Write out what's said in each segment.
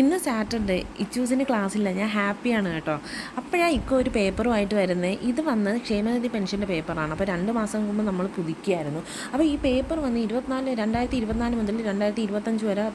ഇന്ന് സാറ്റർഡേ ഇച്ചൂസിന് ക്ലാസ്സില്ല ഞാൻ ഹാപ്പിയാണ് കേട്ടോ. അപ്പോഴാണ് ഇക്കോ ഒരു പേപ്പറുമായിട്ട് വരുന്നത് ഇത് വന്ന് ക്ഷേമനിധി പെൻഷന്റെ പേപ്പറാണ്. അപ്പോൾ രണ്ട് മാസം മുമ്പ് നമ്മൾ പുതുക്കിയായിരുന്നു. അപ്പോൾ ഈ പേപ്പർ വന്ന് ഇരുപത്തിനാല് രണ്ടായിരത്തി ഇരുപത്തിനാല് മുതൽ രണ്ടായിരത്തി ഇരുപത്തഞ്ച് വരെ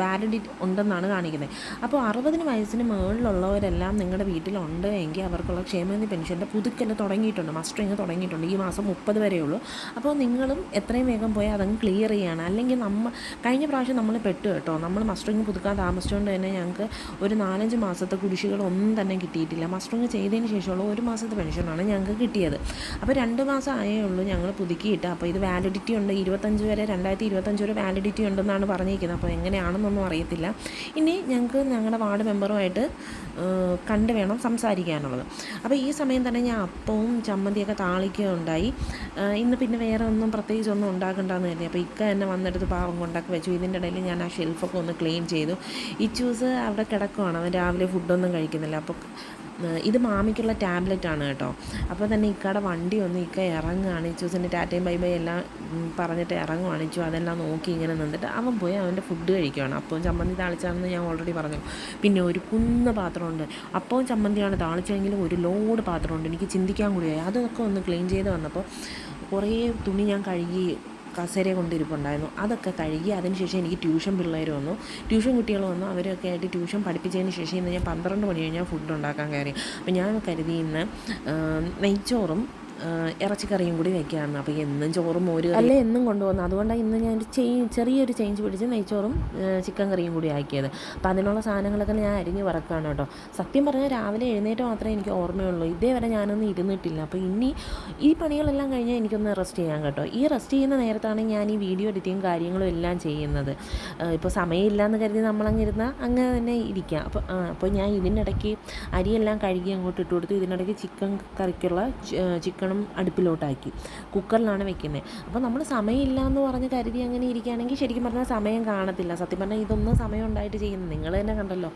വാലിഡിറ്റി ഉണ്ടെന്നാണ് കാണിക്കുന്നത് അപ്പോൾ അറുപതിന് വയസ്സിന് മുകളിലുള്ളവരെല്ലാം നിങ്ങളുടെ വീട്ടിലുണ്ട് എങ്കിൽ അവർക്കുള്ള ക്ഷേമനിധി പെൻഷന്റെ പുതുക്കൽ തുടങ്ങിയിട്ടുണ്ട്. മസ്റ്ററിങ് തുടങ്ങിയിട്ടുണ്ട്. ഈ മാസം മുപ്പത് വരെയുള്ളൂ അപ്പോൾ നിങ്ങളും എത്രയും വേഗം പോയി അതങ്ങ് ക്ലിയർ ചെയ്യണം. അല്ലെങ്കിൽ നമ്മൾ കഴിഞ്ഞ പ്രാവശ്യം നമ്മൾ പെട്ടു കേട്ടോ. നമ്മൾ മസ്റ്ററിങ് പുതുക്കാൻ താമസിച്ചുകൊണ്ട് തന്നെ ഞങ്ങൾക്ക് ഒരു നാലഞ്ച് മാസത്തെ കുടിശ്ശികളൊന്നും തന്നെ കിട്ടിയിട്ടില്ല. മസ്റ്ററിങ് ചെയ്തതിന് ശേഷമുള്ള ഒരു മാസത്തെ പെൻഷനാണ് ഞങ്ങൾക്ക് കിട്ടിയത്. അപ്പോൾ രണ്ട് മാസം ആയേ ഉള്ളൂ ഞങ്ങൾ പുതുക്കിയിട്ട്. അപ്പോൾ ഇത് വാലിഡിറ്റി ഉണ്ട്. ഇരുപത്തഞ്ച് വരെ രണ്ടായിരത്തി ഇരുപത്തഞ്ച് വരെ വാലിഡിറ്റി ഉണ്ടെന്നാണ് പറഞ്ഞിരിക്കുന്നത്. അപ്പോൾ എങ്ങനെയാണെന്നൊന്നും അറിയത്തില്ല. ഇനി ഞങ്ങൾക്ക് ഞങ്ങളുടെ വാർഡ് മെമ്പറുമായിട്ട് കണ്ട് വേണം സംസാരിക്കാനുള്ളത്. അപ്പോൾ ഈ സമയം തന്നെ ഞാൻ അപ്പവും ചമ്മന്തിയൊക്കെ താളിക്കുകയുണ്ടായി. ഇന്ന് പിന്നെ വേറെ ഒന്നും പ്രത്യേകിച്ച് ഒന്നും ഉണ്ടാക്കണ്ടെന്ന് കരുതി. അപ്പോൾ ഇക്ക എന്നെ വന്നെടുത്ത് പാവം കൊണ്ടാക്കി വെച്ചു. ഇതിന്റെ ഇടയിൽ ഞാൻ ആ ഷെൽഫൊക്കെ ഒന്ന് ക്ലീൻ ചെയ്തു. ഇച്ചൂസ് അവിടെ കിടക്കുവാണ്. അവൻ രാവിലെ ഫുഡൊന്നും കഴിക്കുന്നില്ല. അപ്പോൾ ഇത് മാമിക്കുള്ള ടാബ്ലറ്റ് ആണ് കേട്ടോ. അപ്പോൾ തന്നെ ഇക്കയുടെ വണ്ടി ഒന്ന് ഇക്ക ഇറങ്ങുകയാണ് ഇച്ചൂസിന്റെ ടാറ്റയും ബൈ ബൈ എല്ലാം പറഞ്ഞിട്ട് ഇറങ്ങുവാണ് ഇച്ചു അതെല്ലാം നോക്കി ഇങ്ങനെ നിന്നിട്ട് അവൻ പോയി അവന്റെ ഫുഡ് കഴിക്കുകയാണ് അപ്പോൾ ചമ്മന്തി താളിച്ചാണെന്ന് ഞാൻ ഓൾറെഡി പറഞ്ഞു. പിന്നെ ഒരു കുന്ന പാത്രമുണ്ട്. അപ്പോൾ ചമ്മന്തിയാണ് താളിച്ചെങ്കിലും ഒരു ലോഡ് പാത്രമുണ്ട്. എനിക്ക് ചിന്തിക്കാൻ കൂടിയായി. അതൊക്കെ ഒന്ന് ക്ലീൻ ചെയ്ത് വന്നപ്പോൾ കുറേ തുണി ഞാൻ കഴുകി കസേര കൊണ്ടിരിപ്പുണ്ടായിരുന്നു. അതൊക്കെ കഴുകി അതിനുശേഷം എനിക്ക് ട്യൂഷൻ പിള്ളേർ വന്നു. ട്യൂഷൻ കുട്ടികൾ വന്നു. അവരൊക്കെ ആയിട്ട് ട്യൂഷൻ പഠിപ്പിച്ചതിന് ശേഷം ഇന്ന് ഞാൻ പന്ത്രണ്ട് മണി കഴിഞ്ഞാൽ ഫുഡ് ഉണ്ടാക്കാൻ കയറി. അപ്പോൾ ഞാൻ കരുതി ഇന്ന് നെയ്ച്ചോറും ഇറച്ചിക്കറിയും കൂടി വെക്കാമെന്ന് അപ്പോൾ എന്നും ചോറും മോര് അല്ല എന്നും കൊണ്ടുവന്നു അതുകൊണ്ടാണ് ഇന്ന് ഞാൻ ഒരു ചേഞ്ച് ചെറിയൊരു ചേഞ്ച് പിടിച്ച് നെയ്ച്ചോറും ചിക്കൻ കറിയും കൂടി ആക്കിയത്. അപ്പോൾ അതിനുള്ള സാധനങ്ങളൊക്കെ ഞാൻ അരിഞ്ഞ് വറക്കുകയാണ് കേട്ടോ. സത്യം പറഞ്ഞാൽ രാവിലെ എഴുന്നേറ്റ് മാത്രമേ എനിക്ക് ഓർമ്മയുള്ളൂ. ഇതേവരെ ഞാനൊന്നും ഇരുന്നിട്ടില്ല. അപ്പോൾ ഇനി ഈ പണികളെല്ലാം കഴിഞ്ഞാൽ എനിക്കൊന്ന് റെസ്റ്റ് ചെയ്യാം കേട്ടോ. ഈ റെസ്റ്റ് ചെയ്യുന്ന നേരത്താണ് ഞാൻ ഈ വീഡിയോ എഡിറ്റിങ് കാര്യങ്ങളും എല്ലാം ചെയ്യുന്നത്. ഇപ്പോൾ സമയമില്ല എന്ന് കരുതി നമ്മളങ്ങ് അങ്ങനെ തന്നെ ഇരിക്കാം. അപ്പോൾ അപ്പോൾ ഞാൻ ഇതിനിടയ്ക്ക് അരിയെല്ലാം കഴുകി അങ്ങോട്ട് ഇട്ട് കൊടുത്തു. ഇതിനിടയ്ക്ക് ചിക്കൻ കറിക്കുള്ള ചിക്കൻ ചിക്കണും അടുപ്പിലോട്ടാക്കി. കുക്കറിലാണ് വെക്കുന്നത് അപ്പോൾ നമ്മൾ സമയമില്ല എന്ന് പറഞ്ഞ് കരുതി അങ്ങനെ ഇരിക്കുകയാണെങ്കിൽ ശരിക്കും പറഞ്ഞാൽ സമയം കാണത്തില്ല. സത്യം പറഞ്ഞാൽ ഇതൊന്നും സമയം ഉണ്ടായിട്ട് ചെയ്യുന്നത് നിങ്ങൾ തന്നെ കണ്ടല്ലോ.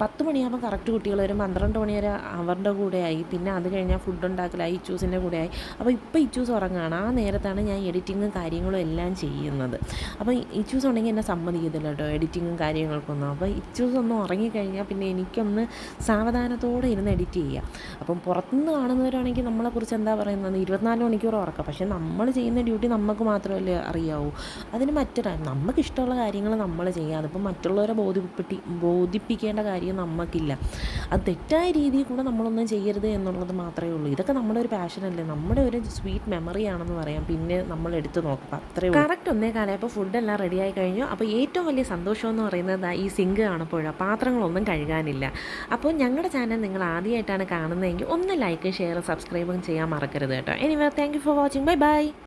പത്ത് മണിയാകുമ്പോൾ കറക്റ്റ് കുട്ടികൾ വരും. പന്ത്രണ്ട് മണി വരെ അവരുടെ കൂടെ ആയി. പിന്നെ അത് കഴിഞ്ഞാൽ ഫുഡ് ഉണ്ടാക്കലായി ഇച്ചൂസിന്റെ ആയി. അപ്പോൾ ഇപ്പോൾ ഇച്ചൂസ് ഉറങ്ങുകയാണ് ആ നേരത്താണ് ഞാൻ എഡിറ്റിങ്ങും കാര്യങ്ങളും എല്ലാം ചെയ്യുന്നത്. അപ്പോൾ ഇച്ചൂസ് ഉണ്ടെങ്കിൽ എന്നെ സമ്മതിക്കത്തില്ല കേട്ടോ എഡിറ്റിങ്ങും കാര്യങ്ങൾക്കൊന്നും. അപ്പോൾ ഇച്ചൂസ് ഒന്ന് ഉറങ്ങിക്കഴിഞ്ഞാൽ പിന്നെ എനിക്കൊന്ന് സാവധാനത്തോടെ ഇരുന്ന് എഡിറ്റ് ചെയ്യാം. അപ്പം പുറത്തുനിന്ന് കാണുന്നവരാണെങ്കിൽ നമ്മളെക്കുറിച്ച് എന്താ പറയുന്നത് ഇരുപത്തിനാല് മണിക്കൂർ ഉറക്കാം. പക്ഷേ നമ്മൾ ചെയ്യുന്ന ഡ്യൂട്ടി നമുക്ക് മാത്രമല്ലേ അറിയാവൂ. അതിന് മറ്റൊരു നമുക്ക് ഇഷ്ടമുള്ള കാര്യങ്ങൾ നമ്മൾ ചെയ്യുക. അതിപ്പം മറ്റുള്ളവരെ ബോധ്യപ്പെട്ടി ബോധിപ്പിക്കേണ്ട കാര്യം നമുക്കില്ല അത് തെറ്റായ രീതിയിൽ കൂടെ നമ്മളൊന്നും ചെയ്യരുത് എന്നുള്ളത് മാത്രമേ ഉള്ളൂ. ഇതൊക്കെ നമ്മുടെ ഒരു പാഷനല്ലേ. നമ്മുടെ ഒരു സ്വീറ്റ് മെമ്മറി ആണെന്ന് പറയാം. പിന്നെ നമ്മൾ എടുത്തു നോക്കാം അത്രേ കറക്റ്റ് ഒന്നേ കാലം അപ്പോൾ ഫുഡെല്ലാം റെഡിയായി കഴിഞ്ഞു. അപ്പോൾ ഏറ്റവും വലിയ സന്തോഷം എന്ന് പറയുന്നത് ഈ സിങ്ക് കാണപ്പോഴാണ് പാത്രങ്ങളൊന്നും കഴുകാനില്ല. അപ്പോൾ ഞങ്ങളുടെ ചാനൽ നിങ്ങൾ ആദ്യമായിട്ടാണ് കാണുന്നതെങ്കിൽ ഒന്ന് ലൈക്ക് ഷെയർ സബ്സ്ക്രൈബും ചെയ്യാൻ മറക്കരുത് കേട്ടോ. Anyway thank you for watching bye bye